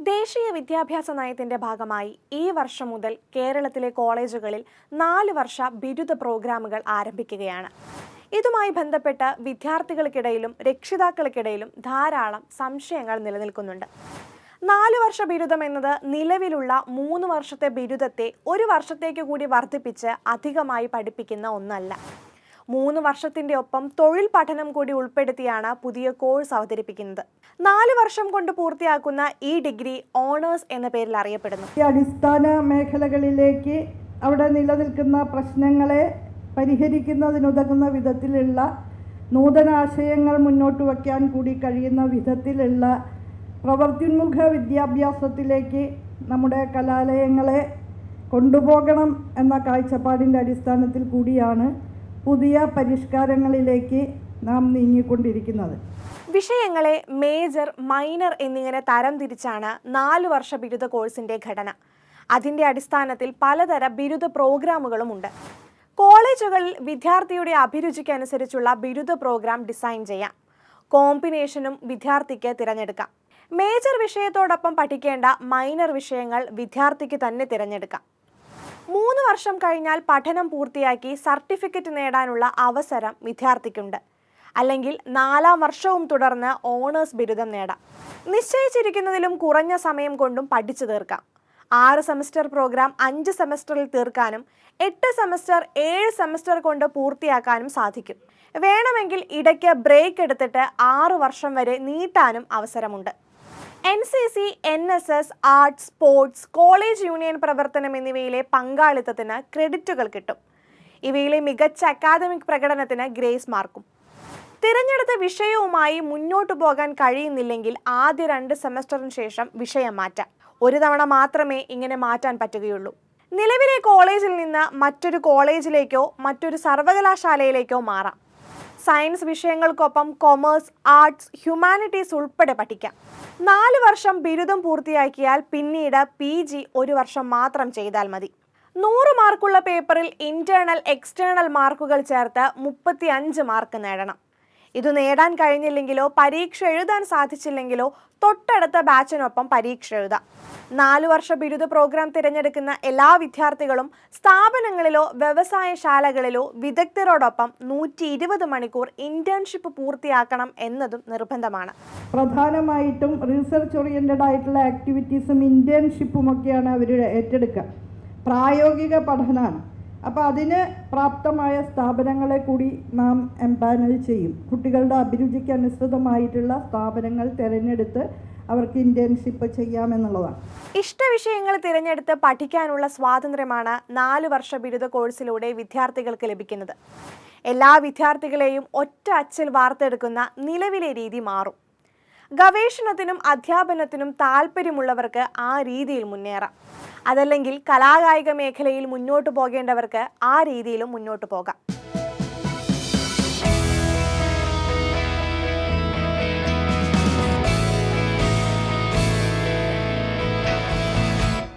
ദേശീയ വിദ്യാഭ്യാസ നയത്തിന്റെ ഭാഗമായി ഈ വർഷം മുതൽ കേരളത്തിലെ കോളേജുകളിൽ നാല് വർഷ ബിരുദ പ്രോഗ്രാമുകൾ ആരംഭിക്കുകയാണ്. ഇതുമായി ബന്ധപ്പെട്ട് വിദ്യാർത്ഥികൾക്കിടയിലും രക്ഷിതാക്കൾക്കിടയിലും ധാരാളം സംശയങ്ങൾ നിലനിൽക്കുന്നുണ്ട്. നാല് വർഷ ബിരുദം എന്നത് നിലവിലുള്ള മൂന്ന് വർഷത്തെ ബിരുദത്തെ ഒരു വർഷത്തേക്ക് കൂടി വർദ്ധിപ്പിച്ച് അധികമായി പഠിപ്പിക്കുന്ന ഒന്നല്ല. മൂന്ന് വർഷത്തിന്റെ ഒപ്പം തൊഴിൽ പഠനം കൂടി ഉൾപ്പെടുത്തിയാണ് പുതിയ കോഴ്സ് അവതരിപ്പിക്കുന്നത്. നാല് വർഷം കൊണ്ട് പൂർത്തിയാക്കുന്ന ഈ ഡിഗ്രി ഓണേഴ്സ് എന്ന പേരിൽ അറിയപ്പെടുന്നു. ഈ അടിസ്ഥാന മേഖലകളിലേക്ക് അവിടെ നിലനിൽക്കുന്ന പ്രശ്നങ്ങളെ പരിഹരിക്കുന്നതിനുതകുന്ന വിധത്തിലുള്ള നൂതനാശയങ്ങൾ മുന്നോട്ട് വയ്ക്കാൻ കൂടി കഴിയുന്ന വിധത്തിലുള്ള പ്രവർത്തിന്മുഖ വിദ്യാഭ്യാസത്തിലേക്ക് നമ്മുടെ കലാലയങ്ങളെ കൊണ്ടുപോകണം എന്ന കാഴ്ചപ്പാടിന്റെ അടിസ്ഥാനത്തിൽ കൂടിയാണ് പുതിയ പരിഷ്കാരങ്ങളിലേക്ക് നാം നീങ്ങിക്കൊണ്ടിരിക്കുന്നത്. വിഷയങ്ങളെ മേജർ മൈനർ എന്നിങ്ങനെ തരംതിരിച്ചാണ് നാല് വർഷ ബിരുദ കോഴ്സിന്റെ ഘടന. അതിന്റെ അടിസ്ഥാനത്തിൽ പലതര ബിരുദ പ്രോഗ്രാമുകളുമുണ്ട് കോളേജുകളിൽ വിദ്യാർത്ഥിയുടെ അഭിരുചിക്കനുസരിച്ചുള്ള ബിരുദ പ്രോഗ്രാം ഡിസൈൻ ചെയ്യാം. കോമ്പിനേഷനും വിദ്യാർത്ഥിക്ക് തിരഞ്ഞെടുക്കാം. മേജർ വിഷയത്തോടൊപ്പം പഠിക്കേണ്ട മൈനർ വിഷയങ്ങൾ വിദ്യാർത്ഥിക്ക് തന്നെ തിരഞ്ഞെടുക്കാം. മൂന്ന് വർഷം കഴിഞ്ഞാൽ പഠനം പൂർത്തിയാക്കി സർട്ടിഫിക്കറ്റ് നേടാനുള്ള അവസരം വിദ്യാർത്ഥിക്കുണ്ട്. അല്ലെങ്കിൽ നാലാം വർഷവും തുടർന്ന് ഓണേഴ്സ് ബിരുദം നേടാം. നിശ്ചയിച്ചിരിക്കുന്നതിലും കുറഞ്ഞ സമയം കൊണ്ടും പഠിച്ചു തീർക്കാം. ആറ് സെമസ്റ്റർ പ്രോഗ്രാം അഞ്ച് സെമസ്റ്ററിൽ തീർക്കാനും എട്ട് സെമസ്റ്റർ ഏഴ് സെമസ്റ്റർ കൊണ്ട് പൂർത്തിയാക്കാനും സാധിക്കും. വേണമെങ്കിൽ ഇടയ്ക്ക് ബ്രേക്ക് എടുത്തിട്ട് ആറ് വർഷം വരെ നീട്ടാനും അവസരമുണ്ട്. N C C N S S arts sports college union പ്രവർത്തനം എന്നിവയിലെ പങ്കാളിത്തത്തിന് ക്രെഡിറ്റുകൾ കിട്ടും. ഇവയിലെ മികച്ച അക്കാദമിക് പ്രകടനത്തിന് ഗ്രേസ് മാർക്കും. തിരഞ്ഞെടുത്ത വിഷയവുമായി മുന്നോട്ടു പോകാൻ കഴിയുന്നില്ലെങ്കിൽ ആദ്യ രണ്ട് സെമസ്റ്ററിന് ശേഷം വിഷയം മാറ്റാം. ഒരു തവണ മാത്രമേ ഇങ്ങനെ മാറ്റാൻ പറ്റുകയുള്ളൂ. നിലവിലെ കോളേജിൽ നിന്ന് മറ്റൊരു കോളേജിലേക്കോ മറ്റൊരു സർവകലാശാലയിലേക്കോ മാറാം. സയൻസ് വിഷയങ്ങൾക്കൊപ്പം കൊമേഴ്സ് ആർട്സ് ഹ്യൂമാനിറ്റീസ് ഉൾപ്പെടെ പഠിക്കാം. നാല് വർഷം ബിരുദം പൂർത്തിയാക്കിയാൽ പിന്നീട് പി ജി ഒരു വർഷം മാത്രം ചെയ്താൽ മതി. നൂറ് മാർക്കുള്ള പേപ്പറിൽ ഇന്റേണൽ എക്സ്റ്റേണൽ മാർക്കുകൾ ചേർത്ത് മുപ്പത്തി മാർക്ക് നേടണം. ഇത് നേടാൻ കഴിഞ്ഞില്ലെങ്കിലോ പരീക്ഷ എഴുതാൻ സാധിച്ചില്ലെങ്കിലോ തൊട്ടടുത്ത ബാച്ചിനൊപ്പം പരീക്ഷ എഴുതാം. നാലു വർഷ ബിരുദ പ്രോഗ്രാം തിരഞ്ഞെടുക്കുന്ന എല്ലാ വിദ്യാർത്ഥികളും സ്ഥാപനങ്ങളിലോ വ്യവസായശാലകളിലോ വിദഗ്ധരോടൊപ്പം നൂറ്റി ഇരുപത് മണിക്കൂർ ഇന്റേൺഷിപ്പ് പൂർത്തിയാക്കണം എന്നതും നിർബന്ധമാണ്. പ്രധാനമായിട്ടും റിസർച്ച് ഓറിയന്റഡ് ആയിട്ടുള്ള ആക്ടിവിറ്റീസും ഇന്റേൺഷിപ്പും ഒക്കെയാണ് അവർ ഏറ്റെടുക്കുക. പ്രായോഗിക പഠനമാണ് അപ്പോൾ അതിന് പ്രാപ്തമായ സ്ഥാപനങ്ങളെ കൂടി നാം എംപാനൽ ചെയ്യും. കുട്ടികളുടെ അഭിരുചിക്ക് അനുസൃതമായിട്ടുള്ള സ്ഥാപനങ്ങൾ തിരഞ്ഞെടുത്ത് അവർക്ക് ഇന്റേൺഷിപ്പ് ചെയ്യാമെന്നുള്ളതാണ് ഇഷ്ടവിഷയങ്ങൾ തിരഞ്ഞെടുത്ത് പഠിക്കാനുള്ള സ്വാതന്ത്ര്യമാണ് നാല് വർഷ ബിരുദ കോഴ്സിലൂടെ വിദ്യാർത്ഥികൾക്ക് ലഭിക്കുന്നത്. എല്ലാ വിദ്യാർത്ഥികളെയും ഒറ്റ അച്ചിൽ വാർത്തെടുക്കുന്ന നിലവിലെ രീതി മാറും. ഗവേഷണത്തിനും അധ്യാപനത്തിനും താല്പര്യമുള്ളവർക്ക് ആ രീതിയിൽ മുന്നേറാം. അതല്ലെങ്കിൽ കലാകായിക മേഖലയിൽ മുന്നോട്ട് പോകേണ്ടവർക്ക് ആ രീതിയിലും മുന്നോട്ട് പോകാം.